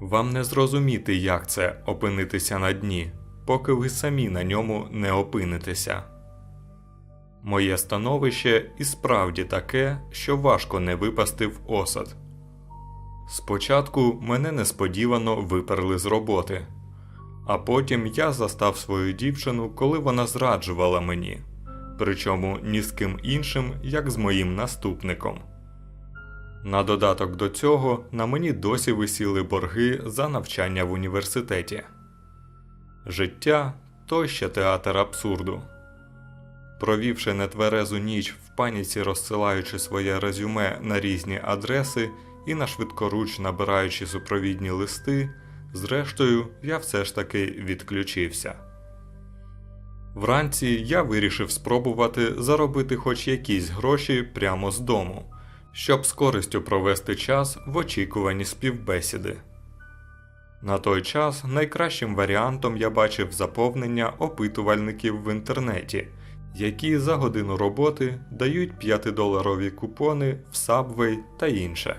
Вам не зрозуміти, як це опинитися на дні, поки ви самі на ньому не опинитеся. Моє становище і справді таке, що важко не випасти в осад. Спочатку мене несподівано виперли з роботи, а потім я застав свою дівчину, коли вона зраджувала мені, причому ні з ким іншим, як з моїм наступником. На додаток до цього на мені досі висіли борги за навчання в університеті. Життя то ще театр абсурду. Провівши нетверезу ніч в паніці, розсилаючи своє резюме на різні адреси і на швидкоруч набираючи супровідні листи, зрештою я все ж таки відключився. Вранці я вирішив спробувати заробити хоч якісь гроші прямо з дому, щоб з користю провести час в очікуванні співбесіди. На той час найкращим варіантом я бачив заповнення опитувальників в інтернеті, які за годину роботи дають 5-доларові купони в Subway та інше.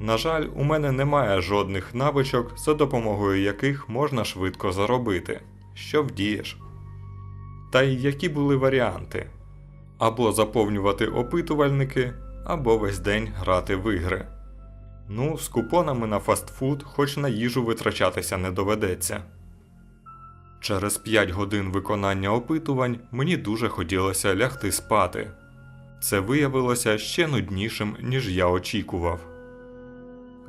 На жаль, у мене немає жодних навичок, за допомогою яких можна швидко заробити. Що вдієш? Та й які були варіанти? Або заповнювати опитувальники, або весь день грати в ігри. Ну, з купонами на фастфуд, хоч на їжу витрачатися не доведеться. Через 5 годин виконання опитувань мені дуже хотілося лягти спати. Це виявилося ще нуднішим, ніж я очікував.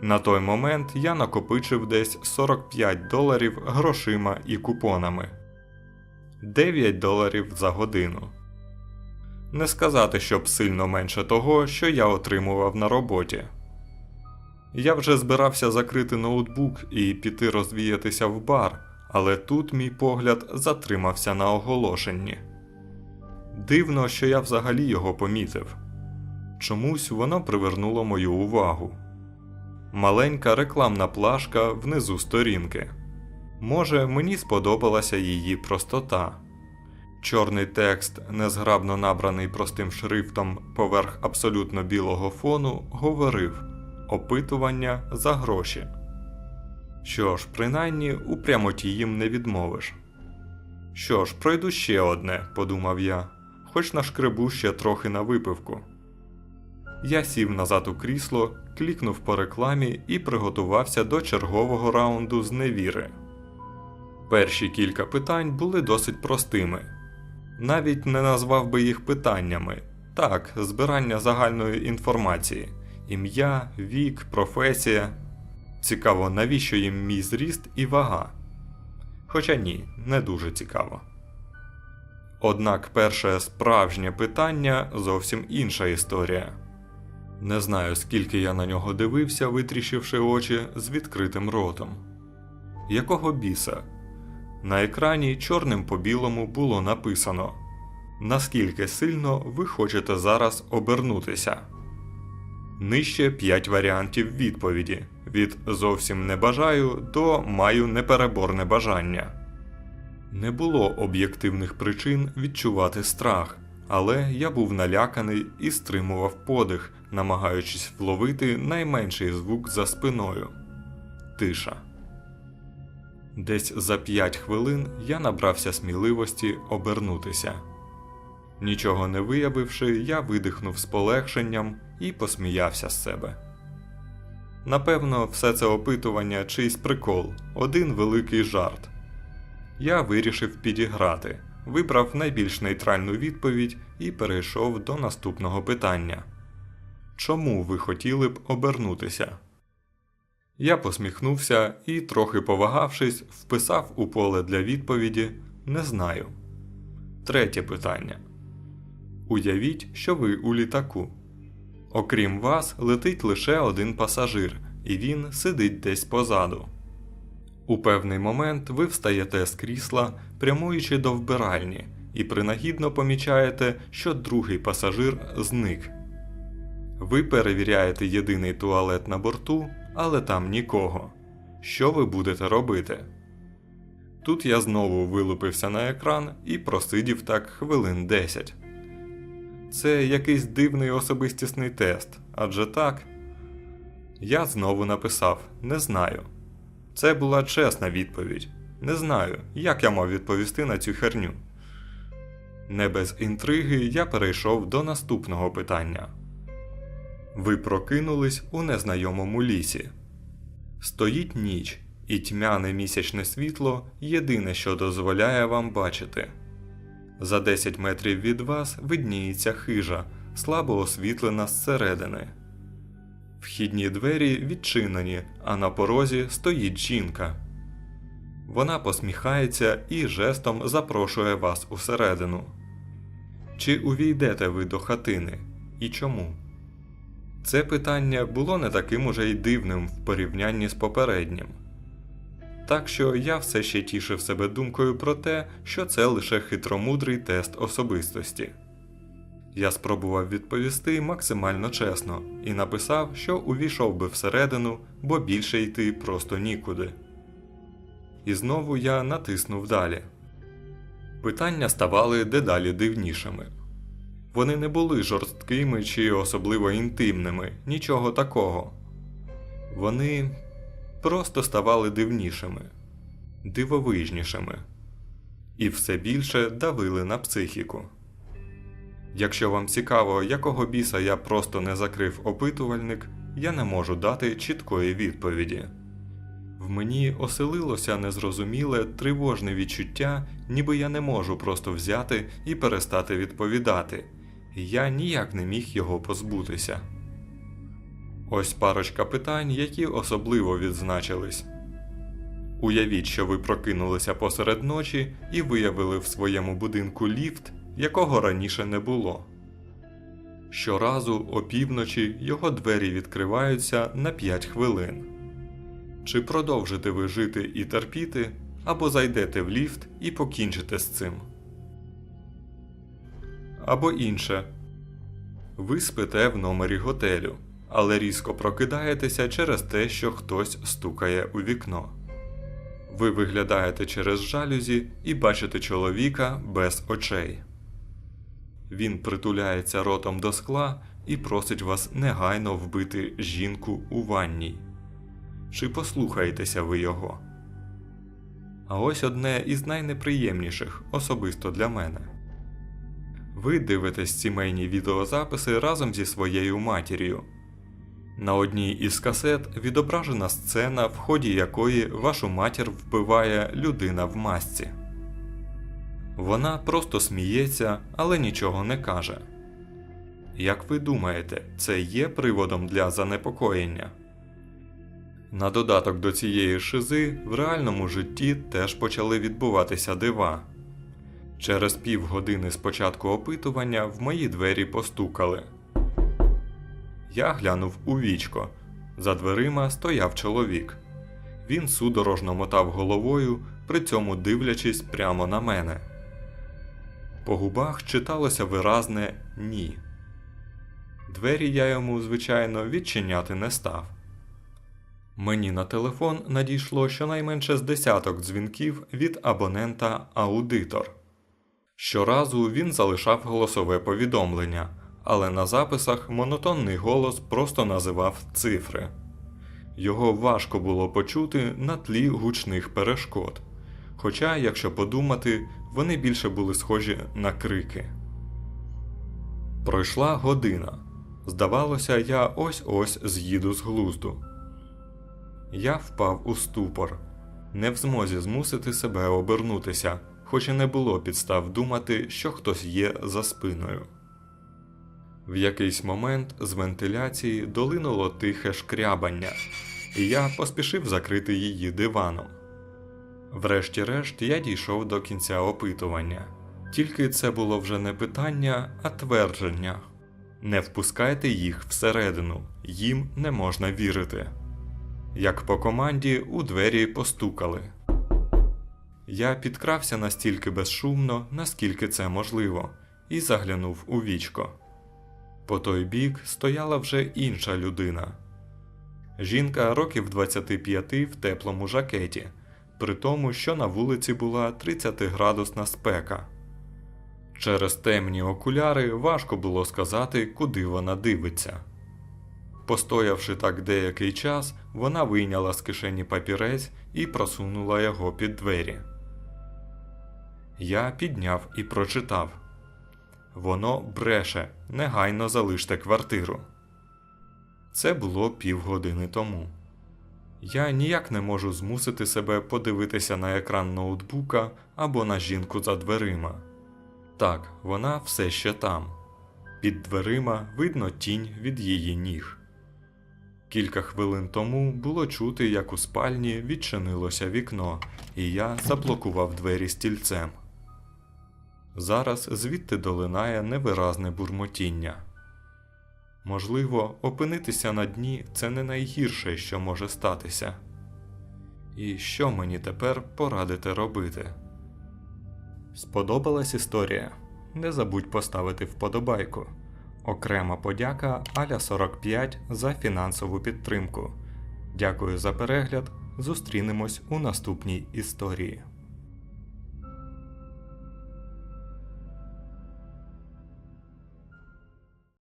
На той момент я накопичив десь 45 доларів грошима і купонами 9 доларів за годину. Не сказати, щоб сильно менше того, що я отримував на роботі. Я вже збирався закрити ноутбук і піти розвіятися в бар, але тут мій погляд затримався на оголошенні. Дивно, що я взагалі його помітив. Чомусь воно привернуло мою увагу. Маленька рекламна плашка внизу сторінки. Може, мені сподобалася її простота. Чорний текст, незграбно набраний простим шрифтом поверх абсолютно білого фону, говорив опитування за гроші. Що ж, принаймні у прямоті їм не відмовиш. Що ж, пройду ще одне, подумав я, хоч нашкребу ще трохи на випивку. Я сів назад у крісло, клікнув по рекламі і приготувався до чергового раунду з невіри. Перші кілька питань були досить простими. Навіть не назвав би їх питаннями. Так, збирання загальної інформації: ім'я, вік, професія. Цікаво, навіщо їм мій зріст і вага. Хоча ні, не дуже цікаво. Однак перше справжнє питання зовсім інша історія. Не знаю, скільки я на нього дивився, витріщивши очі з відкритим ротом. Якого біса? На екрані чорним по білому було написано Наскільки сильно ви хочете зараз обернутися. Нижче 5 варіантів відповіді від зовсім не бажаю до маю непереборне бажання. Не було об'єктивних причин відчувати страх, але я був наляканий і стримував подих, намагаючись вловити найменший звук за спиною тиша. Десь за 5 хвилин я набрався сміливості обернутися. Нічого не виявивши, я видихнув з полегшенням і посміявся з себе. Напевно, все це опитування чийсь прикол, один великий жарт. Я вирішив підіграти, вибрав найбільш нейтральну відповідь і перейшов до наступного питання Чому ви хотіли б обернутися? Я посміхнувся і, трохи повагавшись, вписав у поле для відповіді Не знаю. Третє питання. Уявіть, що ви у літаку. Окрім вас, летить лише один пасажир, і він сидить десь позаду. У певний момент ви встаєте з крісла, прямуючи до вбиральні, і принагідно помічаєте, що другий пасажир зник. Ви перевіряєте єдиний туалет на борту, але там нікого. Що ви будете робити? Тут я знову вилупився на екран і просидів так хвилин 10. Це якийсь дивний особистісний тест, адже так. Я знову написав Не знаю. Це була чесна відповідь. Не знаю, як я мав відповісти на цю херню. Не без інтриги я перейшов до наступного питання. Ви прокинулись у незнайомому лісі. Стоїть ніч, і тьмяне місячне світло єдине, що дозволяє вам бачити. За 10 метрів від вас видніється хижа, слабо освітлена зсередини. Вхідні двері відчинені, а на порозі стоїть жінка. Вона посміхається і жестом запрошує вас усередину. Чи увійдете ви до хатини і чому? Це питання було не таким уже й дивним в порівнянні з попереднім. Так що я все ще тішив себе думкою про те, що це лише хитромудрий тест особистості. Я спробував відповісти максимально чесно і написав, що увійшов би всередину, бо більше йти просто нікуди. І знову я натиснув далі. Питання ставали дедалі дивнішими. Вони не були жорсткими чи особливо інтимними, нічого такого. Вони просто ставали дивнішими, дивовижнішими і все більше давили на психіку. Якщо вам цікаво, якого біса я просто не закрив опитувальник, я не можу дати чіткої відповіді. В мені оселилося незрозуміле тривожне відчуття, ніби я не можу просто взяти і перестати відповідати, я ніяк не міг його позбутися. Ось парочка питань, які особливо відзначились. Уявіть, що ви прокинулися посеред ночі і виявили в своєму будинку ліфт, якого раніше не було. Щоразу опівночі його двері відкриваються на 5 хвилин. Чи продовжите ви жити і терпіти, або зайдете в ліфт і покінчите з цим. Або інше. Ви спите в номері готелю, але різко прокидаєтеся через те, що хтось стукає у вікно. Ви виглядаєте через жалюзі і бачите чоловіка без очей. Він притуляється ротом до скла і просить вас негайно вбити жінку у ванній. Чи послухаєтеся ви його? А ось одне із найнеприємніших особисто для мене. Ви дивитесь сімейні відеозаписи разом зі своєю матір'ю. На одній із касет відображена сцена, в ході якої вашу матір вбиває людина в масці. Вона просто сміється, але нічого не каже. Як ви думаєте, це є приводом для занепокоєння? На додаток до цієї шизи в реальному житті теж почали відбуватися дива. Через півгодини з початку опитування в мої двері постукали. Я глянув у вічко. За дверима стояв чоловік. Він судорожно мотав головою, при цьому дивлячись прямо на мене. По губах читалося виразне ні. Двері я йому, звичайно, відчиняти не став. Мені на телефон надійшло щонайменше з десяток дзвінків від абонента Аудитор. Щоразу він залишав голосове повідомлення, але на записах монотонний голос просто називав цифри. Його важко було почути на тлі гучних перешкод. Хоча, якщо подумати, вони більше були схожі на крики. Пройшла година. Здавалося, я ось ось з'їду з глузду. Я впав у ступор, не в змозі змусити себе обернутися, хоч і не було підстав думати, що хтось є за спиною. В якийсь момент з вентиляції долинуло тихе шкрябання, і я поспішив закрити її диваном. Врешті-решт я дійшов до кінця опитування. Тільки це було вже не питання, а твердження. Не впускайте їх всередину, їм не можна вірити. Як по команді у двері постукали. Я підкрався настільки безшумно, наскільки це можливо, і заглянув у вічко. По той бік стояла вже інша людина. Жінка років 25 в теплому жакеті, при тому, що на вулиці була 30-градусна спека. Через темні окуляри важко було сказати, куди вона дивиться. Постоявши так деякий час, вона вийняла з кишені папірець і просунула його під двері. Я підняв і прочитав. Воно бреше, негайно залиште квартиру. Це було півгодини тому. Я ніяк не можу змусити себе подивитися на екран ноутбука або на жінку за дверима. Так, вона все ще там. Під дверима видно тінь від її ніг. Кілька хвилин тому було чути, як у спальні відчинилося вікно, і я заблокував двері стільцем. Зараз звідти долинає невиразне бурмотіння. Можливо, опинитися на дні це не найгірше, що може статися. І що мені тепер порадите робити? Сподобалась історія? Не забудь поставити вподобайку. Окрема подяка Аля 45 за фінансову підтримку. Дякую за перегляд. Зустрінемось у наступній історії.